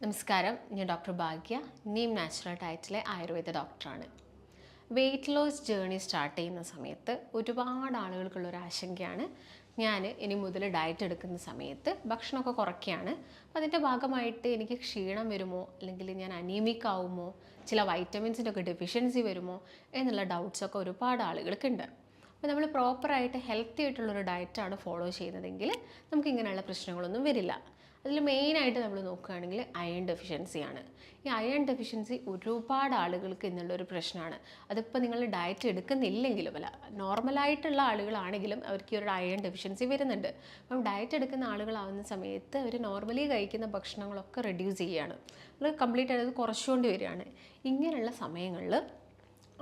നമസ്കാരം. ഞാൻ ഡോക്ടർ ഭാഗ്യ. നീം നാച്ചുറൽ ഡയറ്റിലെ ആയുർവേദ ഡോക്ടറാണ്. വെയിറ്റ് ലോസ് ജേർണി സ്റ്റാർട്ട് ചെയ്യുന്ന സമയത്ത് ഒരുപാട് ആളുകൾക്കുള്ള ഒരു ആശങ്കയാണ്. ഞാൻ ഇനി മുതൽ ഡയറ്റ് എടുക്കുന്ന സമയത്ത് ഭക്ഷണമൊക്കെ കുറയ്ക്കുകയാണ്. അപ്പോൾ അതിന്റെ ഭാഗമായിട്ട് എനിക്ക് ക്ഷീണം വരുമോ? അല്ലെങ്കിൽ ഞാൻ അനീമിക് ആവുമോ? ചില വൈറ്റമിൻസിന്റെ ഒക്കെ ഡെഫിഷ്യൻസി വരുമോ? എന്നുള്ള ഡൗട്ട്സൊക്കെ ഒരുപാട് ആളുകൾക്കുണ്ട് അപ്പോൾ നമ്മൾ പ്രോപ്പറായിട്ട് ഹെൽത്തി ആയിട്ടുള്ളൊരു ഡയറ്റാണ് ഫോളോ ചെയ്യുന്നതെങ്കിൽ നമുക്ക് ഇങ്ങനെയുള്ള പ്രശ്നങ്ങളൊന്നും വരില്ല. അതിൽ മെയിനായിട്ട് നമ്മൾ നോക്കുകയാണെങ്കിൽ അയൺ ഡെഫിഷ്യൻസിയാണ് ഈ അയൺ ഡെഫിഷ്യൻസി ഒരുപാട് ആളുകൾക്ക് ഇന്നുള്ളൊരു പ്രശ്നമാണ് അതിപ്പോൾ നിങ്ങൾ ഡയറ്റ് എടുക്കുന്നില്ലെങ്കിലും അല്ല നോർമലായിട്ടുള്ള ആളുകളാണെങ്കിലും അവർക്ക് ഒരു അയൺ ഡെഫിഷ്യൻസി വരുന്നുണ്ട്. അപ്പം ഡയറ്റ് എടുക്കുന്ന ആളുകളാവുന്ന സമയത്ത് അവർ നോർമലി കഴിക്കുന്ന ഭക്ഷണങ്ങളൊക്കെ റെഡ്യൂസ് ചെയ്യുകയാണ് അത് കംപ്ലീറ്റ് ആയത് കുറച്ചുകൊണ്ട് വരികയാണ്. ഇങ്ങനെയുള്ള സമയങ്ങളിൽ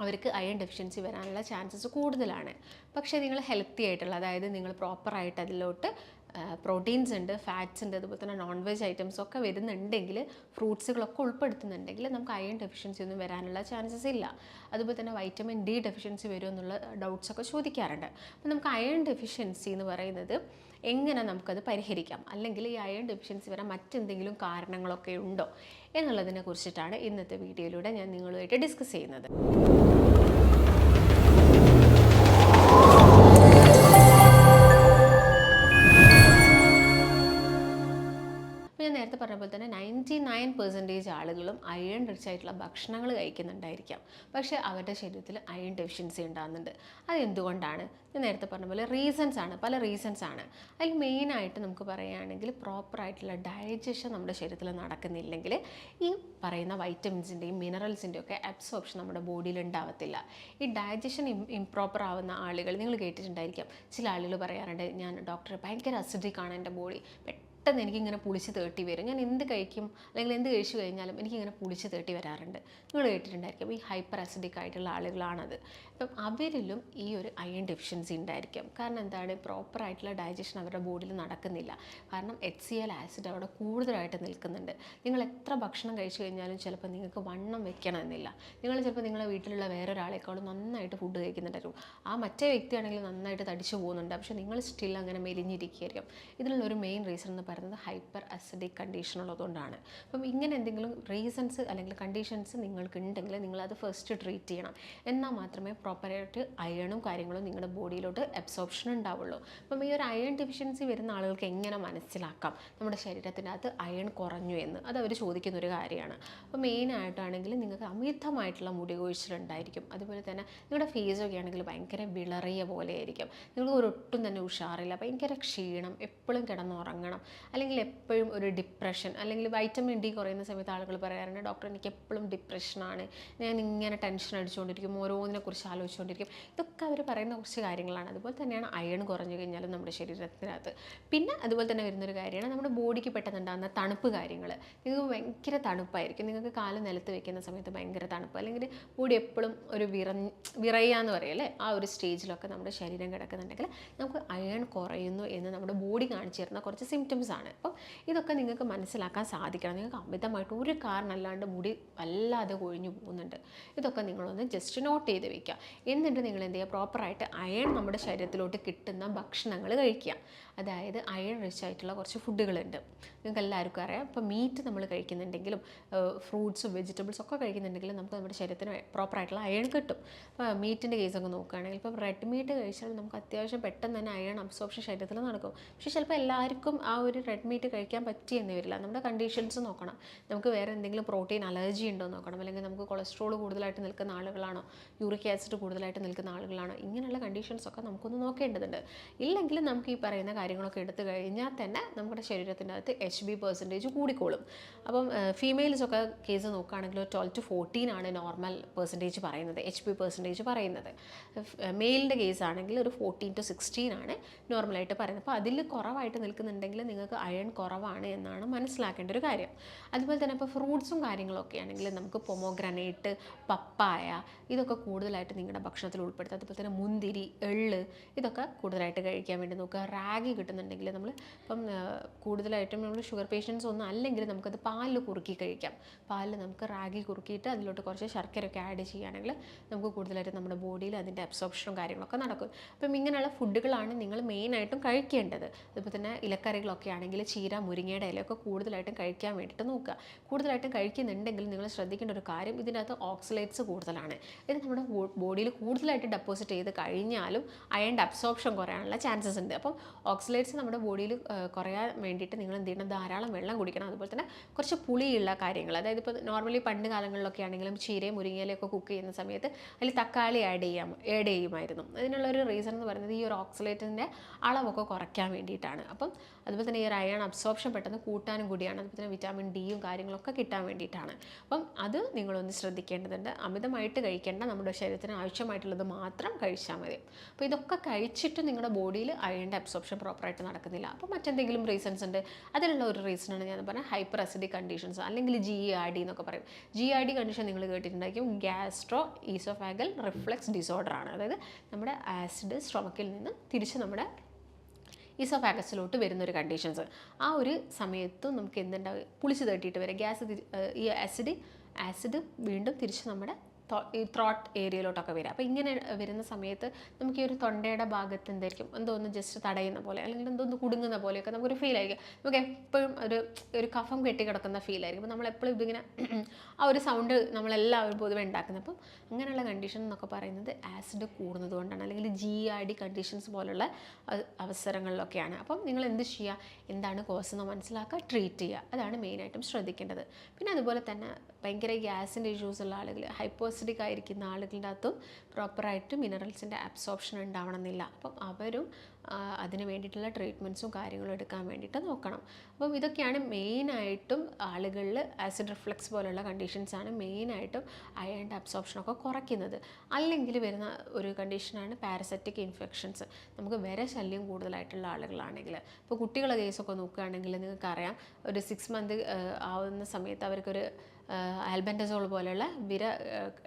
അവർക്ക് അയൺ ഡെഫിഷ്യൻസി വരാനുള്ള ചാൻസസ് കൂടുതലാണ്. പക്ഷേ നിങ്ങൾ ഹെൽത്തി ആയിട്ടുള്ള അതായത് നിങ്ങൾ പ്രോപ്പറായിട്ട് അതിലോട്ട് പ്രോട്ടീൻസ് ഉണ്ട് ഫാറ്റ്സ് ഉണ്ട് അതുപോലെ തന്നെ നോൺ വെജ് ഐറ്റംസ് ഒക്കെ വരുന്നുണ്ടെങ്കിൽ ഫ്രൂട്ട്സുകളൊക്കെ ഉൾപ്പെടുത്തുന്നുണ്ടെങ്കിൽ നമുക്ക് അയൺ ഡെഫിഷ്യൻസി ഒന്നും വരാനുള്ള ചാൻസസ് ഇല്ല. അതുപോലെ തന്നെ വൈറ്റമിൻ ഡി ഡെഫിഷ്യൻസി വരുമോ എന്നുള്ള ഡൗട്ട്സ് ഒക്കെ ചോദിക്കാറുണ്ട്. അപ്പോൾ നമുക്ക് അയൺ ഡെഫിഷ്യൻസി എന്ന് പറയുന്നത് എങ്ങനെ നമുക്കത് പരിഹരിക്കാം? അല്ലെങ്കിൽ ഈ അയൺ ഡെഫിഷ്യൻസി വരാൻ മറ്റെന്തെങ്കിലും കാരണങ്ങളൊക്കെ ഉണ്ടോ? എന്നുള്ളതിനെ കുറിച്ചിട്ടാണ് ഇന്നത്തെ വീഡിയോയിലൂടെ ഞാൻ നിങ്ങളുമായിട്ട് ഡിസ്കസ് ചെയ്യുന്നത്. പറഞ്ഞ പോലെ തന്നെ നയന്റി നയൻ പെർസെന്റേജ് ആളുകളും അയൺ റിച്ച് ആയിട്ടുള്ള ഭക്ഷണങ്ങൾ കഴിക്കുന്നുണ്ടായിരിക്കാം. പക്ഷേ അവരുടെ ശരീരത്തിൽ അയൺ ഡെഫിഷ്യൻസി ഉണ്ടാകുന്നുണ്ട്. അത് എന്തുകൊണ്ടാണ്? ഞാൻ നേരത്തെ പറഞ്ഞ പോലെ റീസൺസ് ആണ്. പല റീസൺസ് ആണ്. അതിൽ മെയിനായിട്ട് നമുക്ക് പറയുകയാണെങ്കിൽ പ്രോപ്പറായിട്ടുള്ള ഡയജഷൻ നമ്മുടെ ശരീരത്തിൽ നടക്കുന്നില്ലെങ്കിൽ ഈ പറയുന്ന വൈറ്റമിൻസിന്റെയും മിനറൽസിന്റെയും ഒക്കെ അബ്സോർപ്ഷൻ നമ്മുടെ ബോഡിയിൽ ഉണ്ടാവത്തില്ല. ഈ ഡയജഷൻ ഇംപ്രോപ്പർ ആവുന്ന ആളുകൾ നിങ്ങൾ കേട്ടിട്ടുണ്ടായിരിക്കാം. ചില ആളുകൾ പറയാറുണ്ട് ഞാൻ ഡോക്ടറെ ഭയങ്കര അസിഡിക് ആണ് എന്റെ ബോഡി പെട്ടെന്ന് എനിക്കിങ്ങനെ പുളിച്ച് തേട്ടി വരും. ഞാൻ എന്ത് കഴിക്കും? അല്ലെങ്കിൽ എന്ത് കഴിച്ചു കഴിഞ്ഞാലും എനിക്കിങ്ങനെ പുളിച്ച് തേട്ടി വരാറുണ്ട്. നിങ്ങൾ കേട്ടിട്ടുണ്ടായിരിക്കും. ഈ ഹൈപ്പർ അസിഡിക് ആയിട്ടുള്ള ആളുകളാണത്. അപ്പം അവരിലും ഈ ഒരു അയൺ ഡെഫിഷ്യൻസി ഉണ്ടായിരിക്കും. കാരണം എന്താണ്? പ്രോപ്പറായിട്ടുള്ള ഡൈജഷൻ അവരുടെ ബോഡിയിൽ നടക്കുന്നില്ല. കാരണം എച്ച് സി എൽ ആസിഡ് അവിടെ കൂടുതലായിട്ട് നിൽക്കുന്നുണ്ട്. നിങ്ങൾ എത്ര ഭക്ഷണം കഴിച്ചു കഴിഞ്ഞാലും ചിലപ്പോൾ നിങ്ങൾക്ക് വണ്ണം വെക്കണമെന്നില്ല. നിങ്ങൾ ചിലപ്പോൾ നിങ്ങളുടെ വീട്ടിലുള്ള വേറൊരാളെക്കാളും നന്നായിട്ട് ഫുഡ് കഴിക്കുന്നുണ്ടായിരിക്കും. ആ മറ്റേ വ്യക്തിയാണെങ്കിൽ നന്നായിട്ട് തടിച്ചു പോകുന്നുണ്ട്. പക്ഷേ നിങ്ങൾ സ്റ്റിൽ അങ്ങനെ മെലിഞ്ഞിരിക്കുകയായിരിക്കും. ഇതിനുള്ള ഒരു മെയിൻ റീസൺ എന്ന് പറയുന്നത് ഹൈപ്പർ അസിഡിക് കണ്ടീഷൻ ഉള്ളതുകൊണ്ടാണ്. അപ്പം ഇങ്ങനെ എന്തെങ്കിലും റീസൺസ് അല്ലെങ്കിൽ കണ്ടീഷൻസ് നിങ്ങൾക്ക് ഉണ്ടെങ്കിൽ നിങ്ങളത് ഫസ്റ്റ് ട്രീറ്റ് ചെയ്യണം. എന്നാൽ മാത്രമേ പ്രോപ്പറായിട്ട് അയണും കാര്യങ്ങളും നിങ്ങളുടെ ബോഡിയിലോട്ട് അബ്സോർപ്ഷൻ ഉണ്ടാവുള്ളൂ. അപ്പം ഈ ഒരു അയൺ ഡെഫിഷ്യൻസി വരുന്ന ആളുകൾക്ക് എങ്ങനെ മനസ്സിലാക്കാം? നമ്മുടെ ശരീരത്തിനകത്ത് അയൺ കുറഞ്ഞു എന്ന്. അത് അവർ ചോദിക്കുന്ന ഒരു കാര്യമാണ്. അപ്പോൾ മെയിനായിട്ടാണെങ്കിൽ നിങ്ങൾക്ക് അമിതമായിട്ടുള്ള മുടി കൊഴിച്ചിലുണ്ടായിരിക്കും അതുപോലെ തന്നെ നിങ്ങളുടെ ഫേസ് ഒക്കെ ആണെങ്കിൽ ഭയങ്കര വിളറിയ പോലെ ആയിരിക്കും. നിങ്ങൾക്ക് ഒരൊട്ടും തന്നെ ഉഷാറില്ല. ഭയങ്കര ക്ഷീണം. എപ്പോഴും കിടന്നുറങ്ങണം. അല്ലെങ്കിൽ എപ്പോഴും ഒരു ഡിപ്രഷൻ അല്ലെങ്കിൽ വൈറ്റമിൻ ഡി കുറയുന്ന സമയത്ത് ആളുകൾ പറയാറുണ്ട് ഡോക്ടർ എനിക്ക് എപ്പോഴും ഡിപ്രഷനാണ് ഞാൻ ഇങ്ങനെ ടെൻഷൻ അടിച്ചുകൊണ്ടിരിക്കും ഓരോന്നിനെ കുറിച്ച് ആലോചിച്ചുകൊണ്ടിരിക്കും. ഇതൊക്കെ അവർ പറയുന്ന കുറച്ച് കാര്യങ്ങളാണ്. അതുപോലെ തന്നെയാണ് അയൺ കുറഞ്ഞു കഴിഞ്ഞാലും നമ്മുടെ ശരീരത്തിനകത്ത്. പിന്നെ അതുപോലെ തന്നെ വരുന്നൊരു കാര്യമാണ് നമ്മുടെ ബോഡിക്ക് പെട്ടെന്നുണ്ടാകുന്ന തണുപ്പ് കാര്യങ്ങൾ. നിങ്ങൾക്ക് ഭയങ്കര തണുപ്പായിരിക്കും. നിങ്ങൾക്ക് കാൽ നിലത്ത് വെക്കുന്ന സമയത്ത് ഭയങ്കര തണുപ്പ്. അല്ലെങ്കിൽ ബോഡി എപ്പോഴും ഒരു വിറ വിറയാന്ന് പറയല്ലേ ആ ഒരു സ്റ്റേജിലൊക്കെ നമ്മുടെ ശരീരം കിടക്കുന്നുണ്ടെങ്കിൽ നമുക്ക് അയൺ കുറയുന്നു എന്ന് നമ്മുടെ ബോഡി കാണിച്ചു തരുന്ന കുറച്ച് സിംറ്റംസ് ആണ്. അപ്പം ഇതൊക്കെ നിങ്ങൾക്ക് മനസ്സിലാക്കാൻ സാധിക്കണം. നിങ്ങൾക്ക് അമിതമായിട്ട് ഒരു കാരണമല്ലാണ്ട് മുടി വല്ലാതെ കൊഴിഞ്ഞു പോകുന്നുണ്ട്. ഇതൊക്കെ നിങ്ങളൊന്ന് ജസ്റ്റ് നോട്ട് ചെയ്ത് വെക്കുക. എന്നിട്ട് നിങ്ങൾ എന്ത് ചെയ്യുക? പ്രോപ്പറായിട്ട് അയൺ നമ്മുടെ ശരീരത്തിലോട്ട് കിട്ടുന്ന ഭക്ഷണങ്ങൾ കഴിക്കുക. അതായത് അയൺ റിച്ച് ആയിട്ടുള്ള കുറച്ച് ഫുഡുകളുണ്ട് നിങ്ങൾക്ക് എല്ലാവർക്കും അറിയാം. ഇപ്പോൾ മീറ്റ് നമ്മൾ കഴിക്കുന്നുണ്ടെങ്കിലും ഫ്രൂട്ട്സും വെജിറ്റബിൾസ് ഒക്കെ കഴിക്കുന്നുണ്ടെങ്കിലും നമുക്ക് നമ്മുടെ ശരീരത്തിന് പ്രോപ്പറായിട്ടുള്ള അയൺ കിട്ടും. ഇപ്പോൾ മീറ്റിന്റെ കേസൊക്കെ നോക്കുകയാണെങ്കിൽ ഇപ്പോൾ റെഡ് മീറ്റ് കഴിച്ചാൽ നമുക്ക് അത്യാവശ്യം പെട്ടെന്ന് തന്നെ അയൺ അബ്സോർപ്ഷൻ ശരീരത്തിൽ നടക്കും. പക്ഷേ ചിലപ്പോൾ എല്ലാവർക്കും ആ ഒരു റെഡ് മീറ്റ് കഴിക്കാൻ പറ്റിയെന്ന് വരില്ല. നമ്മുടെ കണ്ടീഷൻസ് നോക്കണം. നമുക്ക് വേറെ എന്തെങ്കിലും പ്രോട്ടീൻ അലർജി ഉണ്ടോ നോക്കണം. അല്ലെങ്കിൽ നമുക്ക് കൊളസ്ട്രോൾ കൂടുതലായിട്ട് നിൽക്കുന്ന ആളുകളാണോ? യൂറിക് ആസിഡ് കൂടുതലായിട്ട് നിൽക്കുന്ന ആളുകളാണോ? ഇങ്ങനെയുള്ള കണ്ടീഷൻസ് ഒക്കെ നമുക്കൊന്ന് നോക്കേണ്ടതുണ്ട്. ഇല്ലെങ്കിൽ നമുക്ക് ഈ പറയുന്ന കാര്യങ്ങളൊക്കെ എടുത്തു കഴിഞ്ഞാൽ തന്നെ നമ്മുടെ ശരീരത്തിന്റെ അകത്ത് എച്ച് ബി പെർസെന്റേജ് കൂടിക്കോളും. അപ്പം ഫീമെയിൽസൊക്കെ കേസ് നോക്കുകയാണെങ്കിൽ ട്വൽവ് ടു ഫോർട്ടീൻ ആണ് നോർമൽ പെർസെന്റേജ് പറയുന്നത്. എച്ച് ബി പെർസെന്റേജ് പറയുന്നത്. മെയിലിന്റെ കേസ് ആണെങ്കിൽ ഒരു ഫോർട്ടീൻ ടു സിക്സ്റ്റീൻ ആണ് നോർമലായിട്ട് പറയുന്നത്. അപ്പോൾ അതിൽ കുറവായിട്ട് നിൽക്കുന്നുണ്ടെങ്കിൽ നിങ്ങൾക്ക് അയൺ കുറവാണ് എന്നാണ് മനസ്സിലാക്കേണ്ട ഒരു കാര്യം. അതുപോലെ തന്നെ ഇപ്പോൾ ഫ്രൂട്ട്സും കാര്യങ്ങളൊക്കെ ആണെങ്കിൽ നമുക്ക് പൊമോഗ്രനേറ്റ് പപ്പായ ഇതൊക്കെ കൂടുതലായിട്ട് നിങ്ങളുടെ ഭക്ഷണത്തിൽ ഉൾപ്പെടുത്തുക. അതുപോലെ തന്നെ മുന്തിരി എള്ള് ഇതൊക്കെ കൂടുതലായിട്ട് കഴിക്കാൻ വേണ്ടി നോക്കുക. റാഗി കിട്ടുന്നുണ്ടെങ്കിൽ നമ്മൾ ഇപ്പം കൂടുതലായിട്ടും നമ്മൾ ഷുഗർ പേഷ്യൻസ് ഒന്നും അല്ലെങ്കിൽ നമുക്കത് പാലിൽ കുറുക്കി കഴിക്കാം. പാലിൽ നമുക്ക് റാഗി കുറുക്കിയിട്ട് അതിലോട്ട് കുറച്ച് ശർക്കരയൊക്കെ ആഡ് ചെയ്യുകയാണെങ്കിൽ നമുക്ക് കൂടുതലായിട്ട് നമ്മുടെ ബോഡിയിൽ അതിന്റെ അബ്സോർപ്ഷനും കാര്യങ്ങളൊക്കെ നടക്കും. അപ്പം ഇങ്ങനെയുള്ള ഫുഡുകളാണ് നിങ്ങൾ മെയിനായിട്ടും കഴിക്കേണ്ടത്. അതുപോലെ തന്നെ ഇലക്കറികളൊക്കെ ആണെങ്കിൽ ചീര മുരിങ്ങയുടെ ഇലയൊക്കെ കൂടുതലായിട്ടും കഴിക്കാൻ വേണ്ടിയിട്ട് നോക്കുക. കൂടുതലായിട്ടും കഴിക്കുന്നുണ്ടെങ്കിൽ നിങ്ങൾ ശ്രദ്ധിക്കേണ്ട ഒരു കാര്യം ഇതിനകത്ത് ഓക്സിലേറ്റ്സ് കൂടുതലാണ്. ഇത് നമ്മുടെ ബോഡിയിൽ കൂടുതലായിട്ട് ഡെപ്പോസിറ്റ് ചെയ്ത് കഴിഞ്ഞാലും അയണിന്റെ അബ്സോർപ്ഷൻ കുറയാനുള്ള ചാൻസസ് ഉണ്ട്. അപ്പം ഓക്സിലേറ്റ്സ് നമ്മുടെ ബോഡിയിൽ കുറയാൻ വേണ്ടിയിട്ട് നിങ്ങൾ എന്ത് ചെയ്യണം? ധാരാളം വെള്ളം കുടിക്കണം. അതുപോലെ തന്നെ കുറച്ച് പുളിയുള്ള കാര്യങ്ങൾ. അതായത് ഇപ്പോൾ നോർമലി പണ്ട് കാലങ്ങളിലൊക്കെ ആണെങ്കിലും ചീരയും മുരിങ്ങയിലൊക്കെ കുക്ക് ചെയ്യുന്ന സമയത്ത് അതിൽ തക്കാളി ആഡ് ചെയ്യാം ആഡ് ചെയ്യുമായിരുന്നു. അതിനുള്ള ഒരു റീസൺ എന്ന് പറയുന്നത് ഈ ഒരു ഓക്സിലേറ്റിന്റെ അളവൊക്കെ കുറയ്ക്കാൻ വേണ്ടിയിട്ടാണ്. അപ്പം അതുപോലെ തന്നെ ഈ അയൺ അബ്സോർപ്ഷൻ പെട്ടെന്ന് കൂട്ടാനും കൂടിയാണ്. അതുപോലെ തന്നെ വിറ്റാമിൻ ഡിയും കാര്യങ്ങളൊക്കെ കിട്ടാൻ വേണ്ടിയിട്ടാണ്. അപ്പം അത് നിങ്ങളൊന്ന് ശ്രദ്ധിക്കേണ്ടതുണ്ട്. അമിതമായിട്ട് കഴിക്കേണ്ട നമ്മുടെ ശരീരത്തിന് ആവശ്യമായിട്ടുള്ളത് മാത്രം കഴിച്ചാൽ മതി. അപ്പോൾ ഇതൊക്കെ കഴിച്ചിട്ട് നിങ്ങളുടെ ബോഡിയിൽ അയണിന്റെ അബ്സോർപ്ഷൻ പ്രോപ്പറായിട്ട് നടക്കുന്നില്ല. അപ്പോൾ മറ്റെന്തെങ്കിലും റീസൺസ് ഉണ്ട്. അതിനുള്ള ഒരു റീസണാണ് ഞാൻ പറഞ്ഞ ഹൈപ്പർ അസിഡിക് കണ്ടീഷൻസ് അല്ലെങ്കിൽ ജി ആർ ഡി എന്നൊക്കെ പറയും. ജി ആർ ഡി കണ്ടീഷൻ നിങ്ങൾ കേട്ടിട്ടുണ്ടായിരിക്കും. ഗ്യാസ്ട്രോ ഈസോഫാഗൽ റിഫ്ലക്സ് ഡിസോർഡർ ആണ്. അതായത് നമ്മുടെ ആസിഡ് സ്ട്രൊമക്കിൽ നിന്ന് തിരിച്ച് നമ്മുടെ ഈസോഫാഗസിലോട്ട് വരുന്ന ഒരു കണ്ടീഷൻസ്. ആ ഒരു സമയത്ത് നമുക്ക് എന്തുണ്ടാവും പുളിച്ച് തട്ടിയിട്ട് വരെ. ഗ്യാസ് ഈ ആസിഡ് ആസിഡ് വീണ്ടും തിരിച്ച് നമ്മുടെ ഈ ത്രോട്ട് ഏരിയയിലോട്ടൊക്കെ വരിക അപ്പോൾ ഇങ്ങനെ വരുന്ന സമയത്ത് നമുക്ക് ഈ ഒരു തൊണ്ടയുടെ ഭാഗത്ത് എന്തായിരിക്കും? എന്തോ ഒന്ന് ജസ്റ്റ് തടയുന്ന പോലെ അല്ലെങ്കിൽ എന്തോ ഒന്ന് കുടുങ്ങുന്ന പോലെയൊക്കെ നമുക്കൊരു ഫീൽ ആയിരിക്കും. നമുക്ക് എപ്പോഴും ഒരു ഒരു കഫം കെട്ടി കിടക്കുന്ന ഫീൽ ആയിരിക്കും. അപ്പോൾ നമ്മളെപ്പോഴും ഇതിങ്ങനെ ആ ഒരു സൗണ്ട് നമ്മളെല്ലാവരും പൊതുവെ ഉണ്ടാക്കുന്നത്. അപ്പം അങ്ങനെയുള്ള കണ്ടീഷൻ എന്നൊക്കെ പറയുന്നത് ആസിഡ് കൂടുന്നത് കൊണ്ടാണ് അല്ലെങ്കിൽ ജി ആർ ഡി കണ്ടീഷൻസ് പോലുള്ള അവസരങ്ങളിലൊക്കെയാണ്. അപ്പം നിങ്ങൾ എന്ത് ചെയ്യുക എന്താണ് കോസ് എന്ന് മനസ്സിലാക്കുക ട്രീറ്റ് ചെയ്യുക. അതാണ് മെയിനായിട്ടും ശ്രദ്ധിക്കേണ്ടത്. പിന്നെ അതുപോലെ തന്നെ ഭയങ്കര ഗ്യാസിന്റെ ഇഷ്യൂസ് ഉള്ള ആളുകൾ ഹൈപ്പോസിഡിക് ആയിരിക്കുന്ന ആളുകളുടെ അകത്തും പ്രോപ്പറായിട്ട് മിനറൽസിന്റെ അബ്സോർപ്ഷൻ ഉണ്ടാവണമെന്നില്ല. അപ്പം അവരും അതിന് വേണ്ടിയിട്ടുള്ള ട്രീറ്റ്മെന്റ്സും കാര്യങ്ങളും എടുക്കാൻ വേണ്ടിയിട്ട് നോക്കണം. അപ്പം ഇതൊക്കെയാണ് മെയിനായിട്ടും ആളുകളിൽ ആസിഡ് റിഫ്ലക്സ് പോലുള്ള കണ്ടീഷൻസാണ് മെയിനായിട്ടും അയണിന്റെ അബ്സോർപ്ഷനൊക്കെ കുറയ്ക്കുന്നത്. അല്ലെങ്കിൽ വരുന്ന ഒരു കണ്ടീഷനാണ് പാരസറ്റിക് ഇൻഫെക്ഷൻസ് നമുക്ക് വരെ ശല്യം കൂടുതലായിട്ടുള്ള ആളുകളാണെങ്കിൽ. ഇപ്പോൾ കുട്ടികളെ കേസൊക്കെ നോക്കുകയാണെങ്കിൽ നിങ്ങൾക്കറിയാം ഒരു സിക്സ് മന്ത് ആവുന്ന സമയത്ത് അവർക്കൊരു ആൽബൻഡസോൾ പോലെയുള്ള വിര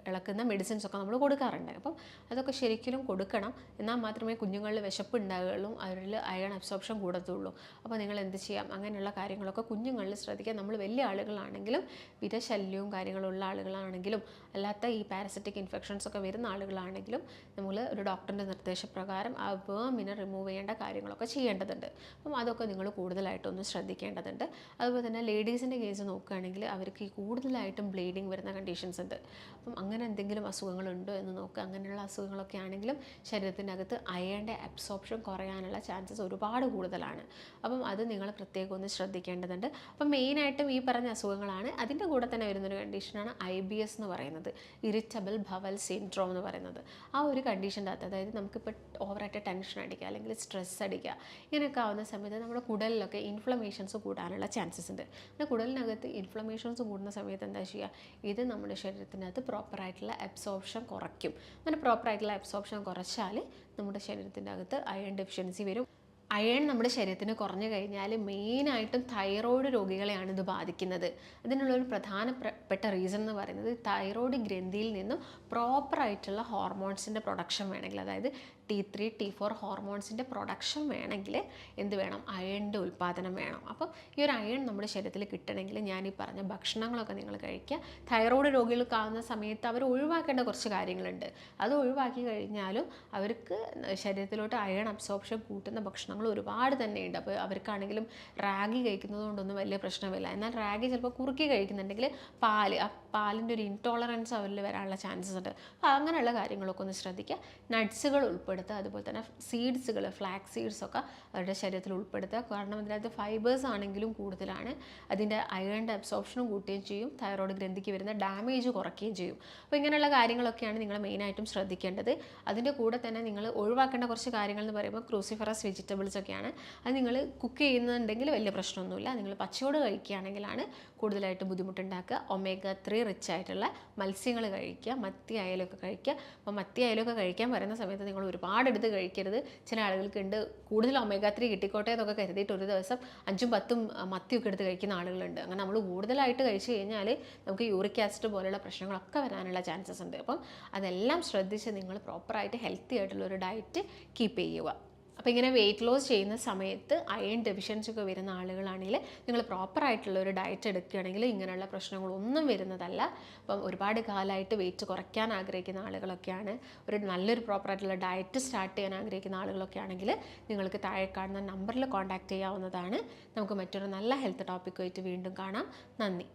ഇളക്കുന്ന മെഡിസിൻസ് ഒക്കെ നമ്മൾ കൊടുക്കാറുണ്ട്. അപ്പം അതൊക്കെ ശരിക്കും കൊടുക്കണം. എന്നാൽ മാത്രമേ കുഞ്ഞുങ്ങളിൽ വിശപ്പ് ഉണ്ടാകുകയുള്ളൂ അവരിൽ അയൺ അബ്സോർപ്ഷൻ കൂടത്തുള്ളൂ. അപ്പോൾ നിങ്ങൾ എന്ത് ചെയ്യാം? അങ്ങനെയുള്ള കാര്യങ്ങളൊക്കെ കുഞ്ഞുങ്ങളിൽ ശ്രദ്ധിക്കുക. നമ്മൾ വലിയ ആളുകളാണെങ്കിലും വിരശല്യവും കാര്യങ്ങളുള്ള ആളുകളാണെങ്കിലും അല്ലാത്ത ഈ പാരസറ്റിക് ഇൻഫെക്ഷൻസ് ഒക്കെ വരുന്ന ആളുകളാണെങ്കിലും നമ്മൾ ഒരു ഡോക്ടറിന്റെ നിർദ്ദേശപ്രകാരം ആ വേമിനെ റിമൂവ് ചെയ്യേണ്ട കാര്യങ്ങളൊക്കെ ചെയ്യേണ്ടതുണ്ട്. അപ്പം അതൊക്കെ നിങ്ങൾ കൂടുതലായിട്ടൊന്ന് ശ്രദ്ധിക്കേണ്ടതുണ്ട്. അതുപോലെ തന്നെ ലേഡീസിന്റെ കേസ് നോക്കുകയാണെങ്കിൽ അവർക്ക് ഈ കൂടുതലായിട്ടും ബ്ലീഡിങ് വരുന്ന കണ്ടീഷൻസ് ഉണ്ട്. അപ്പം അങ്ങനെ എന്തെങ്കിലും അസുഖങ്ങളുണ്ടോ എന്ന് നോക്കുക. അങ്ങനെയുള്ള അസുഖങ്ങളൊക്കെ ആണെങ്കിലും ശരീരത്തിനകത്ത് അയേണ്ട അബ്സോപ്ഷൻ കുറയാനുള്ള ചാൻസസ് ഒരുപാട് കൂടുതലാണ്. അപ്പം അത് നിങ്ങൾ പ്രത്യേകം ഒന്ന് ശ്രദ്ധിക്കേണ്ടതുണ്ട്. അപ്പം മെയിനായിട്ടും ഈ പറഞ്ഞ അസുഖങ്ങളാണ്. അതിന്റെ കൂടെ തന്നെ വരുന്നൊരു കണ്ടീഷനാണ് ഐ ബി എസ് എന്ന് പറയുന്നത്. ഇറിറ്റബിൾ ഭവൽ സിൻഡ്രോം എന്ന് പറയുന്നത്. ആ ഒരു കണ്ടീഷന്റെ അകത്ത് അതായത് നമുക്കിപ്പോൾ ഓവറായിട്ട് ടെൻഷൻ അടിക്കുക അല്ലെങ്കിൽ സ്ട്രെസ് അടിക്കുക. ഇങ്ങനെയൊക്കെ ആവുന്ന സമയത്ത് നമ്മുടെ കുടലിലൊക്കെ ഇൻഫ്ലമേഷൻസ് കൂടാനുള്ള ചാൻസസ് ഉണ്ട്. പിന്നെ കുടലിനകത്ത് ഇൻഫ്ലമേഷൻസ് കൂടുന്ന സമയത്ത് എന്താ ചെയ്യുക? ഇത് നമ്മുടെ ശരീരത്തിനകത്ത് പ്രോപ്പറായിട്ടുള്ള അബ്സോർപ്ഷൻ കുറയ്ക്കും. അങ്ങനെ പ്രോപ്പറായിട്ടുള്ള അബ്സോർപ്ഷൻ കുറച്ചാൽ നമ്മുടെ ശരീരത്തിന്റെ അകത്ത് അയൺ ഡെഫിഷ്യൻസി വരും. അയൺ നമ്മുടെ ശരീരത്തിന് കുറഞ്ഞു കഴിഞ്ഞാൽ മെയിനായിട്ടും തൈറോയ്ഡ് രോഗികളെയാണ് ഇത് ബാധിക്കുന്നത്. അതിനുള്ള ഒരു പ്രധാനപ്പെട്ട റീസൺ എന്ന് പറയുന്നത് തൈറോയ്ഡ് ഗ്രന്ഥിയിൽ നിന്നും പ്രോപ്പറായിട്ടുള്ള ഹോർമോൺസിന്റെ പ്രൊഡക്ഷൻ വേണമെങ്കിൽ അതായത് ടി ത്രീ ടി ഫോർ ഹോർമോൺസിന്റെ പ്രൊഡക്ഷൻ വേണമെങ്കിൽ എന്ത് വേണം? അയണിന്റെ ഉൽപ്പാദനം വേണം. അപ്പം ഈ ഒരു അയൺ നമ്മുടെ ശരീരത്തിൽ കിട്ടണമെങ്കിൽ ഞാൻ ഈ പറഞ്ഞ ഭക്ഷണങ്ങളൊക്കെ നിങ്ങൾ കഴിക്കുക. തൈറോയ്ഡ് രോഗികൾക്കാവുന്ന സമയത്ത് അവർ ഒഴിവാക്കേണ്ട കുറച്ച് കാര്യങ്ങളുണ്ട്. അത് ഒഴിവാക്കി കഴിഞ്ഞാലും അവർക്ക് ശരീരത്തിലോട്ട് അയൺ അബ്സോർപ്ഷൻ കൂട്ടുന്ന ഭക്ഷണങ്ങൾ ഒരുപാട് തന്നെയുണ്ട്. അപ്പോൾ അവർക്കാണെങ്കിലും റാഗി കഴിക്കുന്നത് കൊണ്ടൊന്നും വലിയ പ്രശ്നമില്ല. എന്നാൽ റാഗി ചിലപ്പോൾ കുറുക്കി കഴിക്കുന്നുണ്ടെങ്കിൽ പാൽ പാലിന്റെ ഒരു ഇൻടോളറൻസ് അവരിൽ വരാനുള്ള ചാൻസസ് ഉണ്ട്. അപ്പോൾ അങ്ങനെയുള്ള കാര്യങ്ങളൊക്കെ ഒന്ന് ശ്രദ്ധിക്കുക. നട്ട്സുകൾ ഉൾപ്പെടുത്തുക അതുപോലെ തന്നെ സീഡ്സുകൾ ഫ്ലാക്സ് സീഡ്സ് ഒക്കെ അവരുടെ ശരീരത്തിൽ ഉൾപ്പെടുത്തുക. കാരണം അതിനകത്ത് ഫൈബേഴ്സ് ആണെങ്കിലും കൂടുതലാണ്. അതിന്റെ അയണിന്റെ അബ്സോർപ്ഷനും കൂട്ടുകയും ചെയ്യും. തൈറോയ്ഡ് ഗ്രന്ഥിക്ക് വരുന്ന ഡാമേജ് കുറയ്ക്കുകയും ചെയ്യും. അപ്പോൾ ഇങ്ങനെയുള്ള കാര്യങ്ങളൊക്കെയാണ് നിങ്ങൾ മെയിനായിട്ടും ശ്രദ്ധിക്കേണ്ടത്. അതിന്റെ കൂടെ തന്നെ നിങ്ങൾ ഒഴിവാക്കേണ്ട കുറച്ച് കാര്യങ്ങൾ എന്ന് പറയുമ്പോൾ ക്രൂസിഫറസ് വെജിറ്റബിൾസ് ഒക്കെയാണ്. അത് നിങ്ങൾ കുക്ക് ചെയ്യുന്നുണ്ടെങ്കിൽ വലിയ പ്രശ്നമൊന്നുമില്ല. നിങ്ങൾ പച്ചയോട് കഴിക്കുകയാണെങ്കിലാണ് കൂടുതലായിട്ട് ബുദ്ധിമുട്ടുണ്ടാക്കുക. ഒമേഗ ത്രീ റിച്ച് ആയിട്ടുള്ള മത്സ്യങ്ങൾ കഴിക്കുക മത്തി അയലൊക്കെ കഴിക്കുക. അപ്പോൾ മത്തി അയലൊക്കെ കഴിക്കാൻ വരുന്ന സമയത്ത് നിങ്ങൾ ഒരുപാട് എടുത്ത് കഴിക്കരുത്. ചില ആളുകൾക്ക് ഉണ്ട്. കൂടുതൽ ഒമേഗ കിട്ടിക്കോട്ടെ എന്നൊക്കെ കരുതിയിട്ട് ഒരു ദിവസം അഞ്ചും പത്തും മത്തിയൊക്കെ എടുത്ത് കഴിക്കുന്ന ആളുകളുണ്ട്. അങ്ങനെ നമ്മൾ കൂടുതലായിട്ട് കഴിച്ചു കഴിഞ്ഞാൽ നമുക്ക് യൂറിക് ആസിഡ് പോലുള്ള പ്രശ്നങ്ങളൊക്കെ വരാനുള്ള ചാൻസസ് ഉണ്ട്. അപ്പം അതെല്ലാം ശ്രദ്ധിച്ച് നിങ്ങൾ പ്രോപ്പറായിട്ട് ഹെൽത്തി ആയിട്ടുള്ള ഒരു ഡയറ്റ് കീപ്പ് ചെയ്യുക. അപ്പോൾ ഇങ്ങനെ വെയിറ്റ് ലോസ് ചെയ്യുന്ന സമയത്ത് അയൺ ഡെഫിഷ്യൻസി ഒക്കെ വരുന്ന ആളുകളാണെങ്കിൽ നിങ്ങൾ പ്രോപ്പറായിട്ടുള്ള ഒരു ഡയറ്റ് എടുക്കുകയാണെങ്കിൽ ഇങ്ങനെയുള്ള പ്രശ്നങ്ങളൊന്നും വരുന്നതല്ല. അപ്പം ഒരുപാട് കാലമായിട്ട് വെയിറ്റ് കുറയ്ക്കാൻ ആഗ്രഹിക്കുന്ന ആളുകളൊക്കെയാണ്. ഒരു നല്ലൊരു പ്രോപ്പറായിട്ടുള്ള ഡയറ്റ് സ്റ്റാർട്ട് ചെയ്യാൻ ആഗ്രഹിക്കുന്ന ആളുകളൊക്കെ ആണെങ്കിൽ നിങ്ങൾക്ക് താഴെ കാണുന്ന നമ്പറിൽ കോൺടാക്റ്റ് ചെയ്യാവുന്നതാണ്. നമുക്ക് മറ്റൊരു നല്ല ഹെൽത്ത് ടോപ്പിക്കുമായിട്ട് വീണ്ടും കാണാം. നന്ദി.